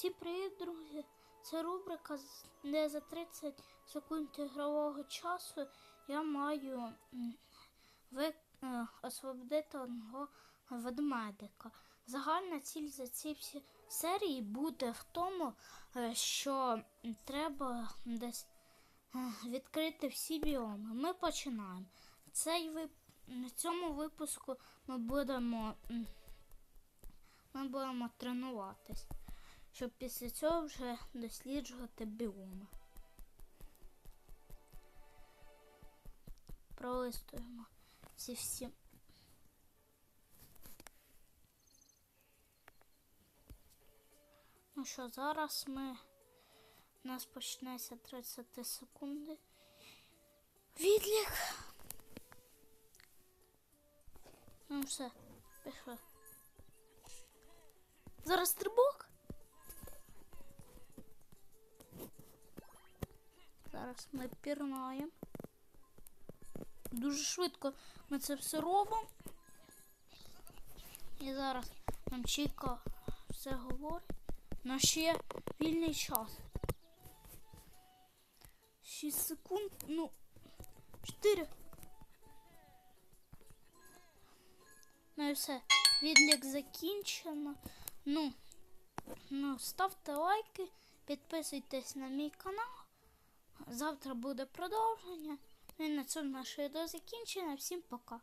Всім привіт, друзі! Це рубрика, де за 30 секунд ігрового часу я маю ви, е, освободити одного ведмедика. Загальна ціль за ці всі серії буде в тому, е, що треба десь е, відкрити всі біоми. Ми починаємо. Цей вип... На цьому випуску ми будемо, ми будемо тренуватись щоб після цього вже досліджувати біоми. Пролистуємо ці всі. Ну що, зараз ми. У нас почнеться 30 секунди. Відлік. Ну все, пішли. Зараз стрибок. Зараз ми пірнаємо. Дуже швидко ми це все робимо. І зараз нам Чіка все говорить. На ще вільний час. 6 секунд, ну, 4. Ну і все. Відлік закінчено. Ну, ну, ставте лайки, підписуйтесь на мій канал. Завтра буде продовження. Ну і на цьому наше відео закінчено. Всім пока.